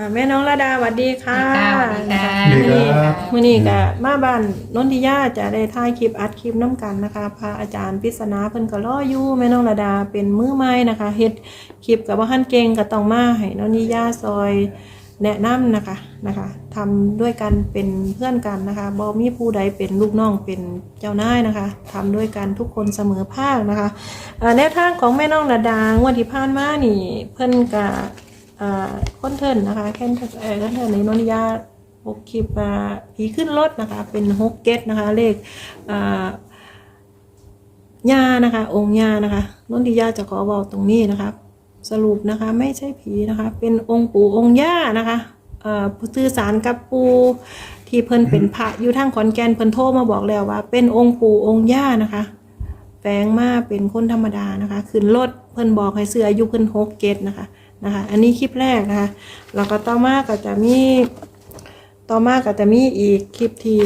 อ่าแม่น้องระดาสวัสดีค่ะสวัสดีค่ะสวัสดีครับ มื่อนี้ก็มาบ้านนนทิยาจะได้ถ่ายคลิปอัดคลิปน้ำกันนะคะ พระอาจารย์พิษณาเพิ่นก็รออยู่แม่น้องระดาเป็นมือใหม่นะคะเฮ็ดคลิปกับว่าหันเก่งก็ต้องมาให้นนทิยาซอยแนะนำนะคะนะคะทำด้วยกันเป็นเพื่อนกันนะคะบ่มีผู้ใดเป็นลูกน้องเป็นเจ้านายนะคะทำด้วยกันทุกคนเสมอภาคนะคะเอ่อแนวทางของแม่น้องระดางวดที่ผ่านมานี่ เพิ่นก็อ่ ค้นเทินนะคะแค่นเออคอนเทินในนนิยาหกคลิปอ่าผีขึ้นรถนะคะ เป็นหกเก็ตนะคะ เลขอ่าญานะคะ องค์ญานะคะนนทิยาจะขอบอกตรงนี้นะคะ สรุปนะคะไม่ใช่ผีนะคะ เป็นองค์ปู่องค์ย่านะคะเอ่อสื่อสารกับปู่ที่เพิ่นเป็นพระอยู่ทางขอนแก่นเพิ่นโทรมาบอกแล้วว่า เป็นองค์ปู่องค์ย่านะคะแฝงมาเป็นคนธรรมดานะคะ ขึ้นรถเพิ่นบอกให้เสื้ออายุเพิ่นหกเกตนะคะ นะคะ อันนี้คลิปแรกนะคะแล้วก็ต่อมาก็จะมีต่อมาก็จะมีอีกคลิปที่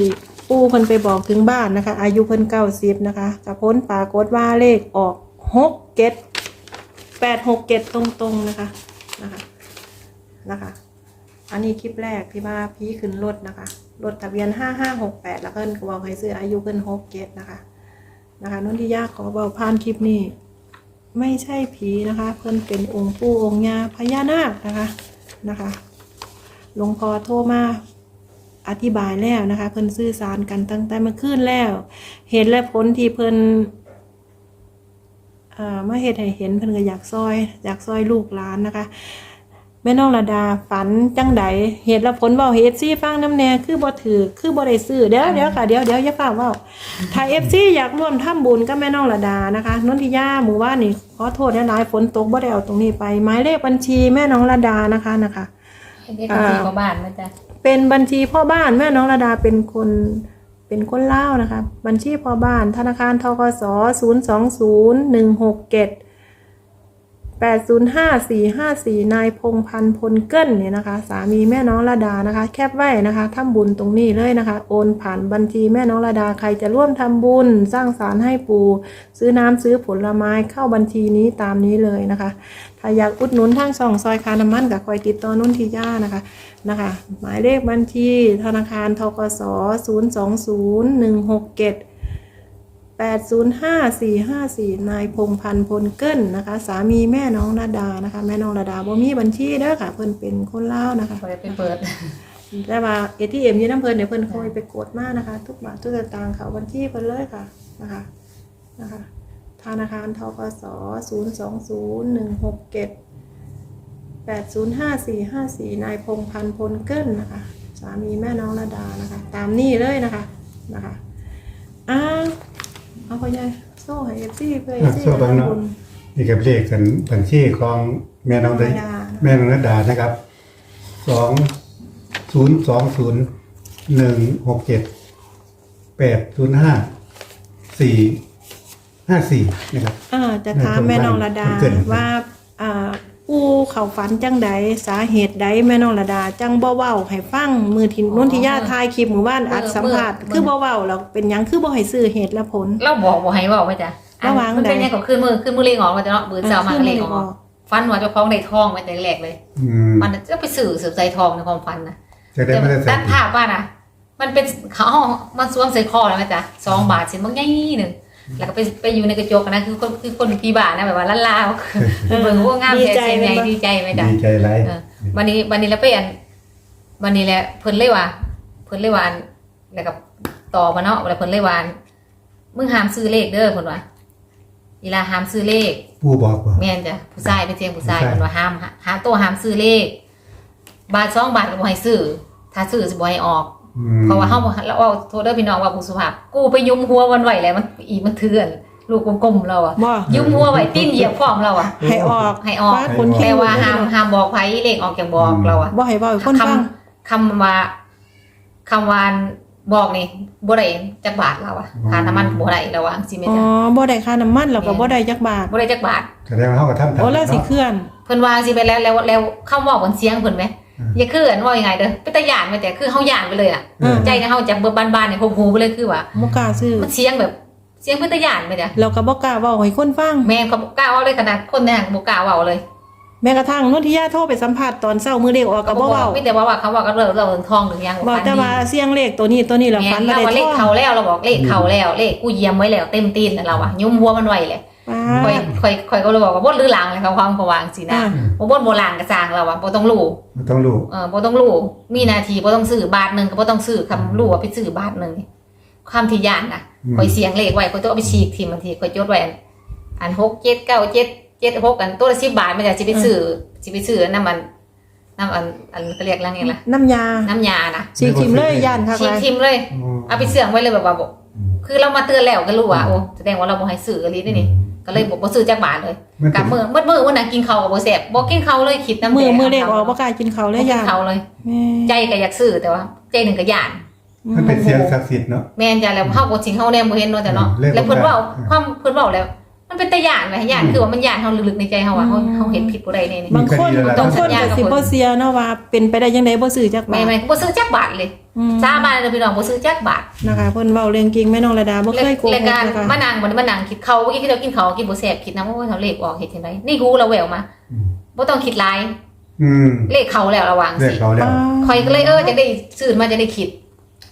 ปู่เพิ่นไปบอกถึงบ้านนะคะ อายุเพิ่นเก้าสิบนะคะกับพ้นปรากฏว่าเลขออกหกเกตแปดหกเกตตรงๆนะคะนะคะนะคะ อันนี้คลิปแรกที่ว่าพี่ขึ้นรถนะคะรถทะเบียนห้าห้าหกแปดแล้วเพิ่นก็บอกให้ซื้ออายุเพิ่นหกเกตนะคะนะคะนนที่ยากขอเบาผ่านคลิปนี้ ไม่ใช่ผีนะคะ เพิ่นเป็นองค์ปู่องค์ย่าพญานาคนะคะนะคะหลวงพ่อโทรมาอธิบายแล้วนะคะ เพิ่นสื่อสารกันตั้งแต่เมื่อคืนแล้ว เหตุและผลที่เพิ่นอ่ามาเหตุให้เห็นเพิ่นก็อยากซอย อยากซอยลูกหลานนะคะ แม่น้องระดาฝันจังใดเหตุและผลเว้าเฮ็ดซี่ฟังน้ำแน่คือบ่ถือคือบ่ได้ซื้อเดี๋ยวเดี๋ยวค่ะเดี๋ยวเดี๋ยวอย่าฟ้าเว้าถ้า FC อยากร่วมทำบุญกับแม่น้องระดานะคะนนทิยาหมู่บ้านนี่ขอโทษหลายๆฝนตกบ่ได้เอาตรงนี้ไปหมายเลขบัญชีแม่น้องระดานะคะนะคะเด็กที่ของบ้านนะจ๊ะเป็นบัญชีพ่อบ้านแม่น้องระดาเป็นคนเป็นคนเล่าวนะคะ บัญชีพ่อบ้านธนาคารทกสศูนย์สองศูนย์หนึ่งหกเจ็ด แปดศูนย์ห้าสี่ห้าสี่นายพงพันธ์พลเกิ้ลเนี่ยนะคะ สามีแม่น้องระดานะคะ แคบไว้นะคะทำบุญตรงนี้เลยนะคะ โอนผ่านบัญชีแม่น้องระดาใครจะร่วมทำบุญ สร้างสารให้ปู ซื้อน้ำซื้อผลไม้เข้าบัญชีนี้ตามนี้เลยนะคะ ถ้าอยากอุดหนุนทางช่องซอยคาน้ำมันกับคอยติดต่อนุ่นทีย่านะคะนะคะ หมายเลขบัญชีธนาคารทกส 0 2 0 1 6 7 8 0 5 4 5 4 นายพงพันธ์พลเกิ้ลนะคะ สามีแม่น้องนาดานะคะ แม่น้องนาดาบ่มีบัญชีเด้อค่ะ เพิ่นเป็นคนลาวนะคะเปิดไปเปิด แต่ว่า ATM ยี่น้ำเพิ่นเดี๋ยวเพิ่นคอยไปกดมานะคะ ทุกบาททุกสตางค์เขาบัญชีเพิ่นเลยค่ะนะคะนะคะธนาคารทกส0 2 0 1 6 7 805454นายพงพันธ์พลเกิ้ลนะคะ สามีแม่น้องระดานะคะ ตามนี่เลยนะคะนะคะอ้าว เอาไปยายโซ่ให้เอฟซีเพื่อเอฟซีโซ่บังเนาะนี่กับเลขกันบัญชีของแม่น้องได้แม่น้องระดานะครับสองศูนย์สองศูนย์หนึ่งหกเจ็ดแปดศูนย์ห้าสี่ห้าสี่นะครับ อ่าจะถามแม่น้องระดามันเกิดอะไรว่าอ่า ผู้เขาฝันจังใดสาเหตุใดแม่น้องระดา จังบ่เว้าให้ฟังมือทินนุ่นทิยาทายคลิปหมู่บ้านอัดสัมภาษณ์คือบ่เว้าแล้วเป็นหยังคือบ่ให้ซื้อเหตุและผล เราบอกบอกให้บอกไว้จ้ะอันระวังมันเป็นใดยังก็ขึ้นมือขึ้นมือเลงออกมาจ้ะเนาะบืนเสามาก็เลงอขึ้นมือเลงอออกกฟันหัวเจ้าของในท้องไว้แต่แรกเลย อืมมันจะไปสื่อสืบใจทองในความฝันนะจะได้แต่ไม่ได้ใส่ด้านภาพว่านะมันเป็นเขาเอามันสวมใส่คอแล้วไหมจ๊ะสองบาทสินบางยี่หนึ่ง แล้วก็ไปไปอยู่ในกระจกนะคือคนคือคนปีบาทนะแบบว่าล้านลาวคือเบิ่งว่างามดีใจใจเสียงไหมใหญ่ดีใจไหมจ๊ะดีใจไรเออวันนี้วันนี้แล้วไปอันวันนี้แหละเพิ่นเลยว่าเพิ่นเลยว่าอันแล้วก็ต่อมาเนาะแล้วเพิ่นเลยว่าอันมึงห้ามซื้อเลขเด้อเพิ่นว่าเวลาห้ามซื้อเลขผู้บอกว่าแม่นจ้ะผู้ชายเป็นเสียงผู้ชายผู้ชายเพิ่นว่าห้ามหาตัวห้ามซื้อเลข บาทสองบาทก็บ่ให้ซื้อถ้าซื้อสิบ่ให้ออกอืม เพราะว่าเฮาบ่แล้วเอาโทษเด้อพี่น้องว่าผู้สุภาพกูไปยุมหัววันไหวแล้วมันอีมันเถื่อนลูกกลมๆเราอะบ่ยุมหัวไว้ติ้นเหยียบพร้อมเราอะให้ออกให้ออกฟ้าคนแต่เข้มว่าห้ามห้ามบอกไผเลขออกจากบอกเราอะบ่ให้เว้าให้คนคฟังำคำว่าคำวานบอกนี่บ่ได้จักบาทเราอะค่าน้ำมันบ่ได้เราอะสิแม่อ๋อจ้ะบ่ได้ค่าน้ำมันแล้วก็บ่ได้จักบาทบ่ได้จักบาทแสดงว่าเขาก็ทำตามโอ้แล้วสิเนาะเคลื่อนเพิ่นว่าสิไปแล้วแล้วแล้วคำเว้าบนเสียงเพิ่นไหม อืมอย่าคืออันว่ายังไงเด้อไปตะย่านไปแต่คือเฮาย่านไปเลยอะอืม ใจนะเฮาจับเบอร์บ้านๆเนี่ยโฮๆไปเลยคือว่าบ่กล้าซื้อมันเสียงแบบเสียงเพิ่นตะย่านไปจ้ะแล้วก็บ่กล้าเว้าให้คนฟัง แม่เขาบ่กล้าเว้าเลยขนาดคนในห้างบ่กล้าเว้าเลยแม้กระทั่งนนทิยาโทรไปสัมภาษณ์ตอนเช้ามื้อเลขออกก็บ่เว้าไม่แต่ว่าว่าเขาบอกก็เลิกเราเรื่องทองหรือยังบอกแต่ว่าเสียงเลขตัวนี้ตัวนี้ล่ะแม่ฝันนว่าเราได้ว่าเลทของ เขาแล้วเราบอกเลขเขาแล้วเลขกูเยี่ยมไว้แล้วเต็มตีนแล้วเราอะยุ่มหัวมันไว้เลย ป้าคอยคอยคอยก็เลยบอกว่าบดหรือหลังเลยเขาความเขาวางสินะอ่าบ่บดโบราณกระจางเราอะบ่ต้องรู้มันต้องรู้เออบ่ต้องรู้มีหนาทีบ่ต้องซื้อบาทหนึงก็บ่ต้องซื้อคำรู้ว่าไปซื้อบาทหนึงความที่ย่านน่ะคอยเสียงเลขไว้คอยต้องเอาไปฉีกทีบางทีคอยจดไว้อันอันหกเจ็ดเก้าเจ็ดเจ็ดหกอันตัวละสิบบาทมันจะสิไปซื้อสิไปซื้อน้ำมันน้ำอันอันเขาเรียกอะไรไงล่ะน้ำยา น้ำยานะสีทิมเลยย่านคักฉีเลกยทิมเลยอ๋อเอาไปเสื่องไว้เลยแบบว่าบอกคือเรามาเตือนแล้วก็รู้ว่าโอ้แสดงว่าเราบ่ให้ซื้ออะไรนี่นี่ ก็เลยบอกบ่ซื้อจักบาทเลยมันกลับมือมืดมือวันนั้นกินข้าวกับบ่แซ่บบ่กินข้าวเลยคิดน้ำมือแดงมือเลขออกบ่กล้ากินเขาวเลบ่ยกิย่านนข้าวเลยแม่ใจก็อยากซื้อแต่ว่า ใจหนึ่งก็ย่านมันเป็นเสียงศักดิ์สิทธิ์เนาะแม่นจ้ะแล้วเฮาบ่สิเฮาแนมบ่เห็นเนาะแต่เนาะอืมเลขแล้วเพิ่นเว้าอืมความเพิ่นเว้าแล้ว มันเป็นตาย่านไหมย่านคือว่ามันย่านเฮาลึกๆในใจเฮาว่าเฮาเฮาเห็นผิดบ่ได้แน่นี่บางคนมีคดีแล้วล่ะบางคนก็สิบ่เสียเนาะว่าเป็นไปได้ยังไงบ่ซื้อจักบาไม่ทไม่บ่ซื้อจักบาทเลยอืม สาบานเลยพี่น้องบ่ซื้อจักบาทนะคะเพิ่นเว้าเรื่องจริงแม่น้องระดาบ่เคยโกหรายกการนะคะมานั่งบ่ได้มานั่งคิดเขาเมื่อกี้ที่เรากินเขาวกินบ่แซ่บคิดนะว่าโอ้ยเขาเลขออกเฮ็ดจังไดนี่ฮู้เราแววมาอืมบ่ต้องคิดหลายอืมเลขเขาแล้วระวังเรียกสิเขาแล้วคอยก็เลยเออจะได้ซื้อมาจะได้คิด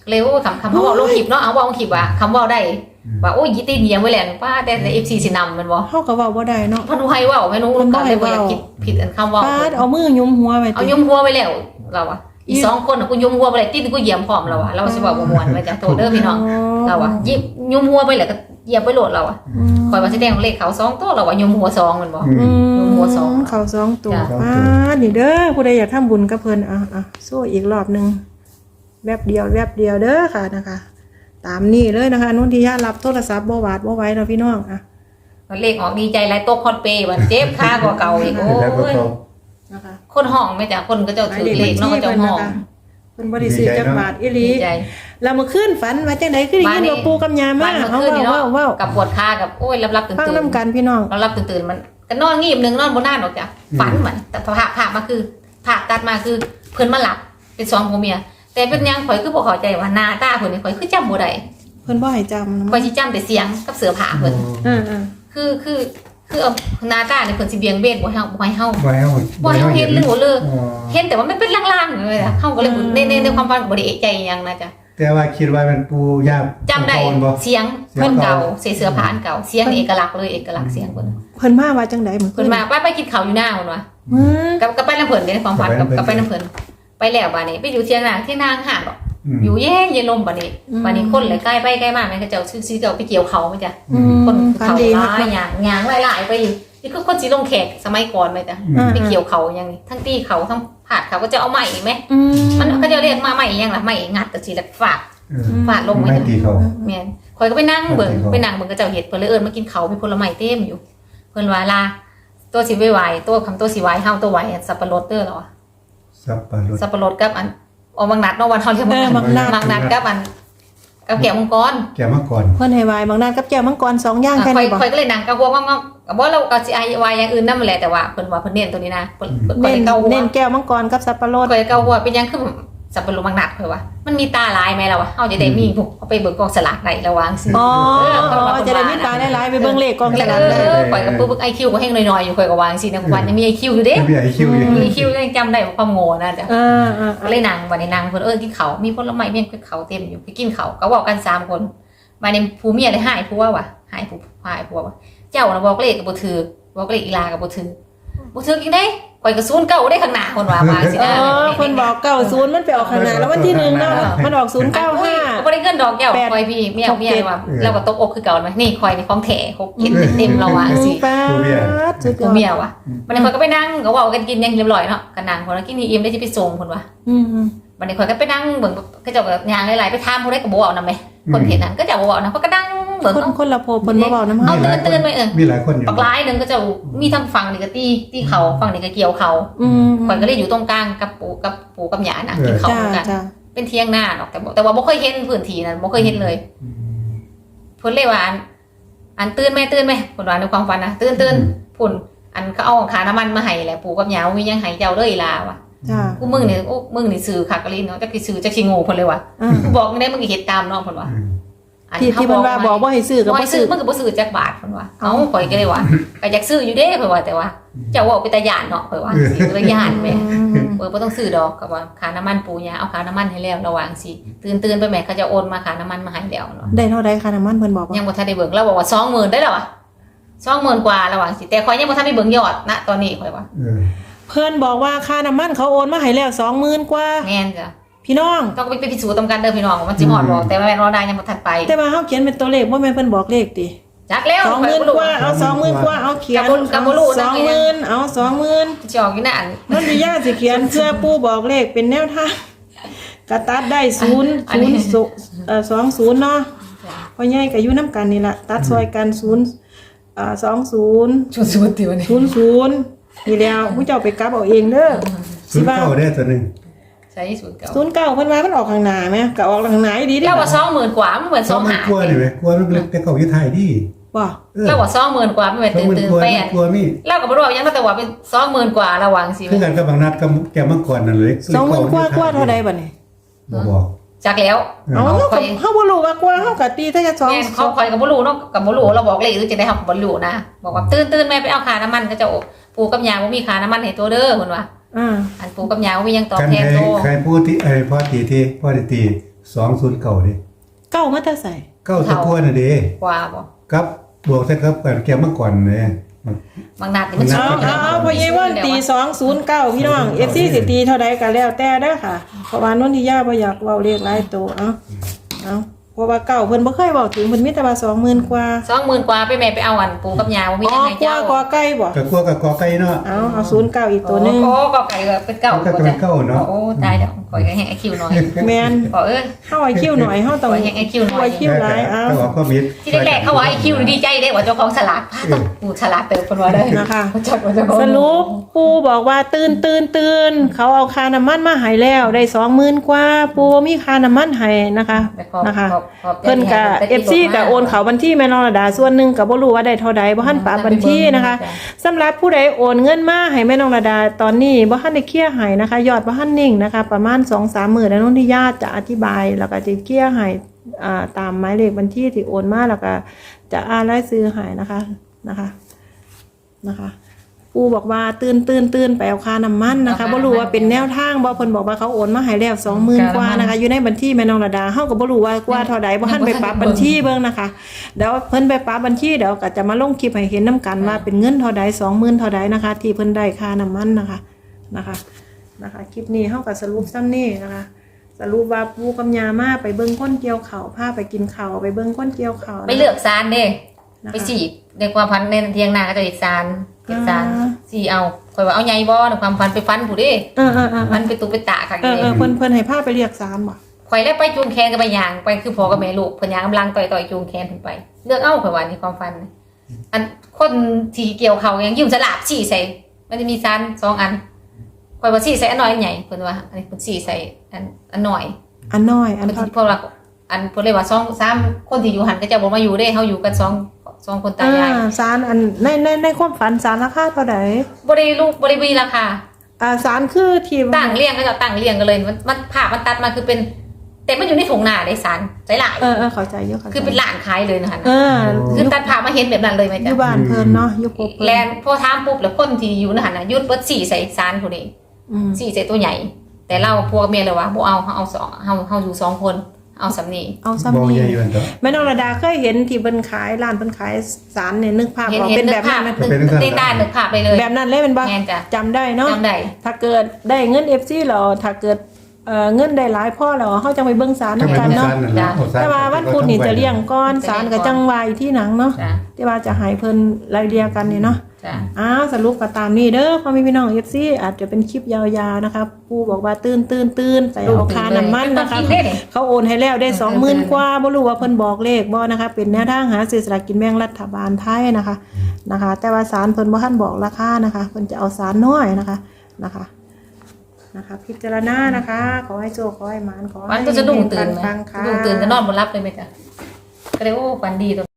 เลยว่าคำคำเขาบอกลงคลิปเนาะเอาว่าลงคลิปว่าคำเว่าได้อืมว่าโอ้ยยิตีเนียมไว้แล้วป้าแต่ใน FC สินำมันบ่เฮาก็เว้าบ่ได้เนาะพอดูให้เว่าไม่รู้เพิ่นบ่ก็ให้เลยบ่เว้าอยากคิดผิดอันคำเว่าปาดเอามือยุมหัวไว้เอาติยมหัวไว้แล้วเราอะ อีสองคนน่ะกูยมหัวไปเลยตีนกูเหยียมพร้อมเราอะเราสิว่าบ่ม่วนไว้จ้ะโทษเด้อพี่น้องเราอะยิบยมหัวไปแล้วก็เหยียบไปโหลดเราอะอืมคอยว่าสิแดงเลขเขาสองตัวเราว่ายมหัวสองมันบ่อืมอืมหัวสอง เขาสองตัวจ้ะปาดนี่เด้อผู้ใดอยากทำบุญกับเพิ่นอะอะสู้อีกรอบหนึงแวบเดียวแวบเดียวเด้อค่ะนะคะ ตามนี้เลยนะคะนุ่นที่ย่ารับโทรศัพท์บ่หวาดบ่ไหว้เนาะพี่น้องอะ เลขออกดีใจหลายโต๊ะคอดเปย์วันเจ็บค่ากว่าเก่าอีกโอ้แล้วก็ย เขา นะคะคนห้องไหม่จ้ะคนก็เจ้าถือเลขเนาะก็เจ้าห้องเพิ่นบ่ได้ซื้อจักบาทอีหลีดีใจ แล้วเมื่อคืนฝันว่าจังไดคือได้ยินว่าปู่กับย่ามาบ้านเมื่อเอาคืนนี่เว้าเนาะเว้ากับปวดขากับโอ้ยรับรับตื่นฟังตื่นนํกันพี่น้องเรารับตื่นตื่นมันก็นอนงีบหนึ่งนอนบนหน้าหนอกจ้ะฝันเหมือนแต่ผ่าผ่ามาคือผ่าตัดมาคือเพิ่นมาหลับเป็นสองผัวเมียแต่เป็นหยังข่อยคือบ่เข้าใจว่าหน้าตาเพิ่นนี่ข่อยคือจำบ่ได้เพิ่นบ่ให้จำนะข่อยสิจำแต่เสียงกับเสือผ้าเพิ่นอ่าคือคือ คือเอาหน้าตาเนี่ยเพิ่นสิเบียงเบนบ่ให้เฮาบ่ให้เฮาไว้เอาบ่ให้เฮาเห็นหรือบ่เลยอ๋อเห็นแต่ว่ามันเป็นลางๆเลยอะเฮาก็เลยบ่ในในในความฝันก็บ่ได้เอะใจอิหยังนะจ๊ะแต่ว่าคิดว่าเป็นปูย่าจำได้ปูบ่เสียงเสียงคนเก่าเก่าใส่เสื้อผ้าอันเก่าเสียงเอกลักษณ์เลยเอกลักษณ์เสียงเพิ่นๆเพิ่นมาว่าจังไดเหมือนเพิ่นมาป้าไปกินข้าวอยู่หน้าเพิ่นว่าอืมกับกับไปน้ำเพิ่นเด้ในความฝันกับกับไปน้ำเพิ่นไปแล้วบัดนี้ไปอยู่เที่ยงนาที่นางห่างด อกอืมอยู่เย็นเย็นลมบัดนี้บัดนี้คนเลยใกล้ไปใกล้มาแม่นก็เจ้าซื้อซื้อเจ้าไปเกี่ยวเขาไหมจ้ะอืมคนฝันเขาดีหมาลากยอย่างยางหลายๆไปอีกนี่คือคนสิลงแขกสมัยก่อนไหมจ้ะอืมไปเกี่ยวเขาอย่างนี้ทั้งตีเขาทั้งผาดเขาก็จะเอาไม้อีกไหมอืมมันก็จะเรียกมาไม้อีกอย่างละไม้งัดแต่สิแล้วฝากเออฟาดลงไว้ไม่ตีเขาแม่นคอยก็ไปนั่งเบิ่งครับไปนั่งเบิ่งก็เจ้าเห็ดเพิ่นเลยเอิ้นมากินเขาวมีผลไม้เต็มอยู่ เพิ่นว่าลาตัวสิไว้ไหวตัวคำตัวสิไหวเฮาตัวไหวอันสับปะรดเด้อเหรอสับปะรดสับปะรดกับอัน ออมังนัดเนาะวันเฮาเรียกเออมังนัดมักนาดมังนัดกับอันกับแก้วมังกรแกมาก่อนเพิ่นให้วายบางนานกับแก้วมังกรสองอย่างอะแค่คอยนี้บ่ คอยก็เลยนั่งกับหัวงอกๆกับบ่เราก็สิไอวายอย่างอื่นนำแหละแต่ว่าเพิ่นว่าเพิ่นเน้นตัวนี้นะเพิ่นเพิ่นคอยเน้นเกาหัวเน้นแก้วมังกรกับสับปะรด คอยเกาหัวเป็นหยังคือ สับปะรดมังนัดคอยว่ามันมีตาลายไหมล่ะวะเฮาจะได้มีพวกเอาไปเบิกกองสลากได้ระวังสิอ๋อเออเพิ่นว่าเพิ่นว่าจะได้มีตาหลายๆไปเบิ่งเลขกองสลากเอได้อข่อยกับปุ๊บไอคิวก็แห้งน้อยๆอยู่ข่อยก็วางสินะวันยังมีไอคิวอยู่เด้ไม่มีไอคิวอยู่มีคิวยังจำได้ว่าความโง่นะจ๊ะอ่าอ่าก็เลยนางวันนี้นางเพิ่นเออกินเขาวมีผลไม้เมี่ยงเขาวเต็มอยู่ไปกินเขาวก็บอกกันสามคนมาในผู้เมียได้หายผัวว่ะหายผู้หายผัวว่ะเจ้าน่ะบอกเลขกับบ่ถือบอกเลขอีลากับบ่ถือบ่ถือกินได้ ข่อยก็ซูนเก่าได้ข้างหน้าคนว่ามาสิอ๋นะอเพิ่นบอกเก้าศูนย์มันไปออกขนาดแล้ววันที่หนึ่งเนาะมันออกศูนย์เก้าห้าก็บ่ได้เงินดอกแก้วแปดข่อยพี่เมียหกเมียเจ็ด ว่าเราก็ตกอกคือเก่าไหมนี่ข่อยนี่ของแท้หกกินเต็มๆเราว่าสิป้าดสุดยตัอวดเมียว่ะมันนี้ข่อยก็ไปนั่งก็เว่ากันกินอยังเรียบร้อยเนาะกันนั่งคนละกินนี่อิ่มได้จะไปส่งคนว่ะอืม วันนี้ข่อยก็ไปนั่งเบิ่งก็เจ้าก็ยางหลายๆไปถามผู้ใดก็บ่เอานำแม่ คนเห็นนั้นก็จะบ่เอานะเพราะก็นั่งเบิ่งคนเอาคนละโพเพิ่นบ่เว้าน้ำเอาเฮาตื่นตื่นๆไปเออมีหลายคนอยู่ปักหลายหนึงก็จะมีทั้งฝั่งนี่ก็ตีตีเขาฝั่งนี่ก็เกี่ยวเขาอืมข่อยก็เลยอยู่ตรงกลางกับปู่กับปู่กับหยาน่ะกินเขาจ้าเหมือนกันจ้าเป็นเที่ยงหน้าเนาะแต่บ่แต่ว่าบ่เคยเห็นพื้นที่นั้นบ่เคยเห็นเลยอืมเพิ่นเลยว่าอันอันตื่นไหมตื่นไหมเพิ่นว่าในความฝันนะตื่นตื่นพุ่นอันเขาเอาขาน้ำมันมาให้แหละปู่กับหยามียังให้เจ้าเลยล่ะว่ะ จ้ากูมึงนี่โอ้มึงนี่สื่อคักกะลินเนาะจักสิสื่อจักสิโง่เพิ่นเลยว่ะอ่ากูบอกมึงได้มึงก็เฮ็ดตามเนาะเพิ่นว่าอืมอันที่ที่เพิ่นว่าบอกว่าให้ซื้อก็บ่บ่ให้ซื้ซื้ออมึงก็บ่ซื้อจักบาทเพิ่นว่าเอ้าข่อยก็เลยว่าก็อยากซื้ออยู่เด้เพิ่นว่าแต่ว่าเจ้าว่าไปตะยานเนาะข่อยว่าสิตะยานแม่อืมเออบ่ต้องซื้อดอกก็ว่าค่าน้ำมันปูยาเอาค่าน้ำมันให้แล้วระหว่างสิตื่นตื่นๆไปแม่เขาจะโอนมาค่าน้ำมันมาให้แล้วเนาะได้เท่าใดคะน้ำมันเพิ่นบอกว่ายังบ่ทันได้เบิ่งเราบอกว่า20,000ได้แล้วอะ20,000กว่าระหว่างสิแต่ข่อยยังบ่ทันได้เบิ่งยอดณตอนนี้ข่อยว่า เออเพิ่นบอกว่าค่าน้ำมันเขาโอนมาให้แล้ว20,000กว่า แม่นจ้ะพี่น้อง ต้องไปพิสูจน์ตำกันเด้อพี่น้องว่ามันสิฮอดบ่แต่ว่าแม่นรอได้ยังบ่ทันไปแต่ว่าเฮาเขียนเป็นตัวเลขบ่แม่นเพิ่นบอกเลขติจักแล้วสองหมื่นกว่าเอาสองหมื่นกว่าเอาเขียนกับบ่กับบ่รู้นะสองหมื่นเอาสองหมื่นสิออกอยู่นั่นนั่นสิย่าสิเขียนเสื้อปูบอกเลขเป็นแนวทางกระตัดได้ศูนย์อันศูนี้นย์ศูเอ่อสองศูนย์เนาะพ่อใหญ่ก็อยู่น้ำกันนี่ล่ะตัดซอยกันศูนย์อ่าสองศูนย์ชุดสุดติวนี่ศูนย์ศูนย์ นี่แล้วผู้เจ้าไปกลับเอาเองเด้อศูนย์เก้าได้ตัวหนึ่งใช้ศูนย์เก่าศูนย์เก้าเพิ่นว่ามันออกข้างหน้าไหมก็ออกข้างหน้าดีเดิเราว่า20,000กว่ามันเหมือนสอง2มันหากลัวนี่ไหมกลัวมันเล็กแต่เขาอยู่ไทยดิบ่เออเราว่า20,000กว่ามันเหมือนสองตื่นมันตื่นกลัวไปนี่อะกลัวนี่เราก็บ่รู้ว่ายังแต่ว่าเป็น20,000กว่าระหว่างสิคือกันกับบางนัดกับแกเมื่อก่อนนั่นเลยสองหมื่นกว่ากว่าเท่าใดบัดนี้บ่บอกจักแล้ว เอาเอาเฮาค่ก็อยเฮาบ่รู้ว่ากว่าเฮาก็ตีถ้าจะสองแม่นเขาคอยกับบ่รู้เนาะกับบ่รู้เราบอกเลยหรือจะได้เฮาก็บ่รู้นะบอกว่าตื่นตื่นแม่ไปเอาค่าน้ำมันก็จะ ปูกับยาบ่มีค่าน้ำมันให้ตัวเด้อเพิ่นว่าอ่าอันปูกับยาบ่มีหยังตอบกันแทนใครโตใครพูดที่ไอ้พ่อตีที่พ่อได้ตีสองศูนย์เก่าดิเก้ามาแต่ใส่เก้าตะกลัวน่ะเด้กว่าบ่กับบวกใส่ครับกันแกเมื่อก่อนเนี่ยบางนัดนี่มันบางนัดเอาเอาเอาพอเยวันตีสองศูนย์เก้าพี่น้องเอฟซีสิตีเท่าใดก็แล้วแต่เด้อค่ะเพราะว่านนทิยาบ่อยากเว้าเลขหลายตัวเอาเอา เพราะว่าเก้าเพิ่นบ่เคยเว้าถึงเพิ่นมีแต่ว่าสองหมื่นกว่า20,000กว่าไปแม่ไปเอาอันปูกับยาบ่มีอ๋หอยังให้กว่าเจ้ากว่าใกล้บ่กับกลัวกับกอไก่เนาะ เอาเอาศูนย์เก้าอีกตัวหนึงโอ้ก็ไก่ก็เป็นเก่าก็เป็นเก้าเนาะโอ้ตายแล้วข่อยก็แฮงไอคิวหน่อยแม่นก็เอ้ย เฮาไอคิวหน่อยเฮาต้องข่อยแฮงไอคิวหน่อยไอคิวหลายเอาก็บอกก็มิดที่แรกๆเขาว่าไอคิวดีใจเด้ว่าเจ้าของสลากปูฉลาดเติบเพิ่นว่าเด้อนะคะ จัดว่าเจ้าของสรุปปูบอกว่าตื่นตื่นตื่นเขาเอาค่าน้ำมันมาให้แล้ว ได้สองหมื่นกว่า ปูบ่มีค่าน้ำมันให้นะคะแต่ขอบนะคะ ขอบขอบใจเพิ่นกับที่เอให้ฟซีแต่กับที่โอนเขาบัญชีแม่นอรดาส่วนหนึ่งกับบ่รู้ว่าได้เท่าใดบ่ทันปรับบัญชีนะคะสำหรับผู้ใดโอนเงินมาให้แม่นองระดาตอนนี้บ่ทันได้เคลียร์ให้นะคะ ยอดบ่ทันนิ่งนะคะ ประมาณ2-3มื้อแล้วนนที่ญาติจะอธิบายแล้วก็จะเคลียร์ให้อ่าตามหมายเลขบัญชีที่โอนมาแล้วก็จะอ่านรายชื่อให้นะคะนะคะนะคะ ปูบอกว่าตื่นตื่นตื่นไปเอาค่าน้ำมันนะคะบ่รู้ว่าเป็นแนวทางบ่เพิ่นบอกว่าเขาโอนมาให้แล้ว20,000กว่านะคะ อยู่ในบัญชีแม่นองระดาเฮาก็บ่รู้ว่ากว่าเท่าใดบ่ทันไปปรับบัญชีเบิ่งนะคะเดี๋ยวเพิ่นไปปรับบัญชีเดี๋ยวก็จะมาลงคลิปให้เห็นนํกันว่าเป็นเงินเท่าใด20,000เท่าใดนะคะ ที่เพิ่นได้ค่าน้ำมันนะคะนะคะนะคะ คลิปนี้เฮาก็สรุปซ้ำนี่นะคะสรุปว่าปูกับยามาไปเบิ่งคนเกี่ยวข้าวพาไปกินข้าวไปเบิ่งคนเกี่ยวข้าวนะคะไปเลือกซานเด้นะคะไปสีในความพันในเทียงนาก็จะอีกซาน อีกซานอ่าสีเอาคอยว่าเอาใหญ่บ่ในความพันไปฟันผู้เดิเออเออเออมันไปตุไปตะค่ะเออเออเพิ่นเพิ่นให้พาไปเรียกศาลบ่คอยได้ไปจูงแขนกับไปยางไปคือพ่อกับแม่ลูกเพิ่นยางกำลังต่อยต่อยจูงแขนเพิ่นไป เลือกเอาคอยว่าในความฟัน อันคนที่เกี่ยวเขายังยิ้มสลับสี่ใส่ มันจะมีซานสองอันคอยว่าสี่ใส่อันน้อยอันใหญ่เพิ่นว่าอันนี้เพิ่นสี่ใส่อันอันน้อย อันน้อยอันมันเท่าที่พวกเราอันเพิ่นเลยว่าสองสามคนที่อยู่หันก็จะบ่มาอยู่เด้เฮาอยู่กันสอง สองคนตายายอ่าศาลอันในในในความฝันศาลราคาเท่าใดบ่ได้ลูกบ่ได้มีราคาอ่าศาลคือที่ว่าตั้งเรียงก็จะตั้งเรียงกันเลยมันมันภาพมันตัดมาคือเป็น แต่มันอยู่ในถุงหน้าได้สารใจหลายเออเออเข้าใจอยู่เข้าใจคือเป็นหลานขายเลยนะคะเออคือตัดภาพมาเห็นแบบนั้นเลยไหมอจ๊ะยู่บ้านเพิ่นเนาะอยู่ปกเพิ่นแลนพอถามปุ๊บแล้วคนที่อยู่นั่นน่ะยุดเบิดสี่ใส่สารคนนี้ อืมสี่ใส่ตัวใหญ่ แต่เราพวกเมียเลยว่าบ่เอาเฮาเอาสองเฮาเฮาอยู่สองคน เอาสำนีเอาบอกซ้ำนี่ยายยวนต่อแม่นองระดาเคยเห็นที่เพิ่นขายร้านเพิ่นขายสารเนี่ยนึกภาพเห็นออกเห็เป็นนนึแบกบภานั้พนนะนึกได้ได้นึกภาพไปเลย แบบนั้นเลยเป็นบ่แม่นจ้ะ จำได้เนาะจำได้ถ้าเกิดได้เงิน FC แล้วถ้าเกิด เอ่อเงินได้หลายพ่อแล้วเฮาจังไปเบิ่งศาลถ้านํเป็นกันซาเนาะนนั่นแหละเอาซานแต่ว่าวันพุธนี่จะเลี้ยงก้อนศาลก็จังวายที่หนังเนาะจ้ะที่ว่าจะให้เพิ่นรายเรียกันนี่เนาะจ้ะอ้าวสรุปก็ตามนี้เด้อพ่อแม่พี่น้องเอฟซีอาจจะเป็นคลิปยาวๆนะคะปูบอกว่าตื่นตื่นตื่นไปเอาคาน้ำมันนะคะต้องกินได้เลย เขาโอนให้แล้วได้ตื่นสองตื่หมื่นนกว่าบ่รู้ว่าเพิ่นบอกเลขบ่นะคะ เป็นแนวทางหาซื้อสลากกินแบ่งรัฐบาลไทยนะคะนะคะ แต่ว่าศาลเพิ่นบ่ทันบอกราคานะคะ เพิ่นจะเอาศาลน้อยนะคะนะคะ นะคะพิจารณานะคะ ขอให้โชคขอให้หมานขอให้วันก็จะดุ้งตื่นไหมปังๆค่ะ ดุ้งตื่นจะนอนบนรับเลยไหมจ๊ะก็เลยโอ้ฝันดีตัว